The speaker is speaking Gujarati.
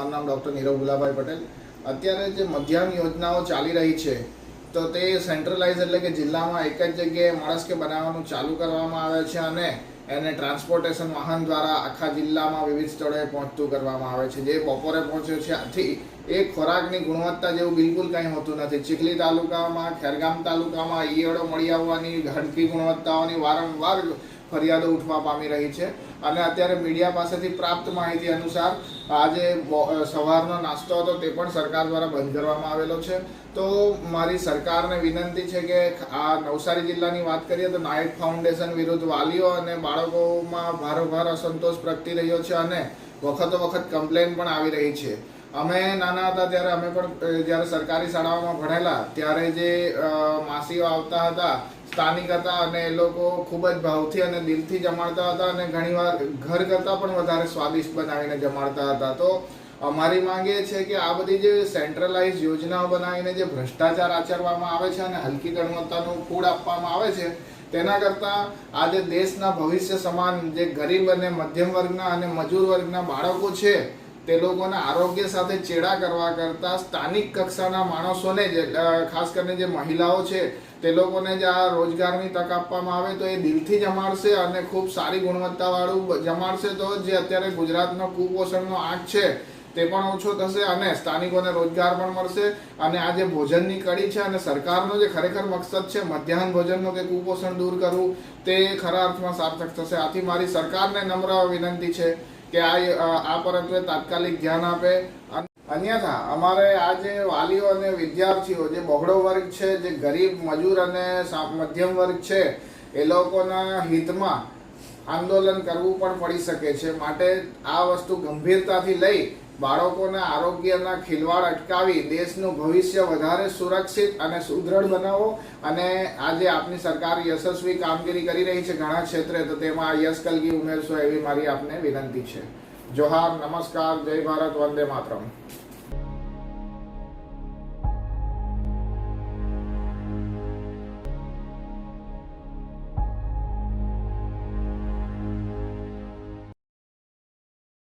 મારું નામ ડૉક્ટર નીરવ ગુલાભાઈ પટેલ. અત્યારે જે મધ્યાહન યોજનાઓ ચાલી રહી છે, તો તે સેન્ટ્રલાઇઝ એટલે કે જિલ્લામાં એક જ જગ્યાએ માણસકે બનાવવાનું ચાલુ કરવામાં આવે છે અને એને ટ્રાન્સપોર્ટેશન વાહન દ્વારા આખા જિલ્લામાં વિવિધ સ્થળોએ પહોંચતું કરવામાં આવે છે. જે બપોરે પહોંચ્યો છે આથી એ ખોરાકની ગુણવત્તા જેવું બિલકુલ કંઈ હોતું નથી. ચીખલી તાલુકામાં, ખેરગામ તાલુકામાં ઈયળો મળી આવવાની હડકી ગુણવત્તાઓની વારંવાર ફરિયાદો ઉઠવા પામી રહી છે. અને અત્યારે મીડિયા પાસેથી પ્રાપ્ત માહિતી અનુસાર આજે સવારનો નાસ્તો હતો તે પણ સરકાર દ્વારા બંધ કરવામાં આવેલો છે. તો મારી સરકારને વિનંતી છે કે આ નવસારી જિલ્લાની વાત કરીએ તો નાઇટ ફાઉન્ડેશન વિરુદ્ધ વાલીઓ અને બાળકોમાં ભારોભાર અસંતોષ પ્રગટી રહ્યો છે અને વખતો વખત કમ્પ્લેન પણ આવી રહી છે. અમે નાના હતા ત્યારે અમે પણ જ્યારે સરકારી શાળાઓમાં ભણેલા, ત્યારે જે માસીઓ આવતા હતા સ્થાનિક હતા અને એ લોકો ખૂબ જ ભાવથી અને દિલથી જમાડતા હતા અને ઘણીવાર ઘર કરતાં પણ વધારે સ્વાદિષ્ટ બનાવીને જમાડતા હતા. તો અમારી માંગ એ છે કે આ બધી જે સેન્ટ્રલાઇઝ યોજનાઓ બનાવીને જે ભ્રષ્ટાચાર આચરવામાં આવે છે અને હલકી ગુણવત્તાનું ફૂડ આપવામાં આવે છે, તેના કરતાં આજે દેશના ભવિષ્ય સમાન જે ગરીબ અને મધ્યમ વર્ગના અને મજૂર વર્ગના બાળકો છે, તે લોકોને આરોગ્ય સાથે ચેડા કરવા કરતાં સ્થાનિક કક્ષાના માણસોને જે ખાસ કરીને જે મહિલાઓ છે તે લોકોને જ આ રોજગારની તક આપવામાં આવે તો એ દિલથી જમાડશે અને ખૂબ સારી ગુણવત્તાવાળું જમાડશે તો જે અત્યારે ગુજરાતનો કુપોષણનો આંક છે તે પણ ઓછો થશે અને સ્થાનિકોને રોજગાર પણ મળશે અને આ જે ભોજનની કડી છે અને સરકારનો જે ખરેખર મકસદ છે મધ્યાહન ભોજનનો કે કુપોષણ દૂર કરવું, તે ખરા અર્થમાં સાર્થક થશે. આથી મારી સરકારને નમ્ર વિનંતી છે કે આ આ પરંતુ તાત્કાલિક ધ્યાન આપે અન- અન્યથા, અમારે આ જે વાલીઓ અને વિદ્યાર્થીઓ, જે બહોળો વર્ગ છે, જે ગરીબ, મજૂર અને મધ્યમ વર્ગ છે, એ લોકોના હિતમાં આંદોલન કરવું પણ પડી શકે છે. માટે આ વસ્તુ ગંભીરતાથી લઈ બાળકોના આરોગ્યના ખિલવાડ અટકાવી દેશનું ભવિષ્ય વધારે સુરક્ષિત અને સુદૃઢ બનાવો અને આજે આપની સરકાર યશસ્વી કામગીરી કરી રહી છે ઘણા ક્ષેત્રે, તો તેમાં યશ કલગી ઉમેરશો એવી મારી આપને વિનંતી છે. જોહાર, નમસ્કાર, જય ભારત, વંદે માતરમ.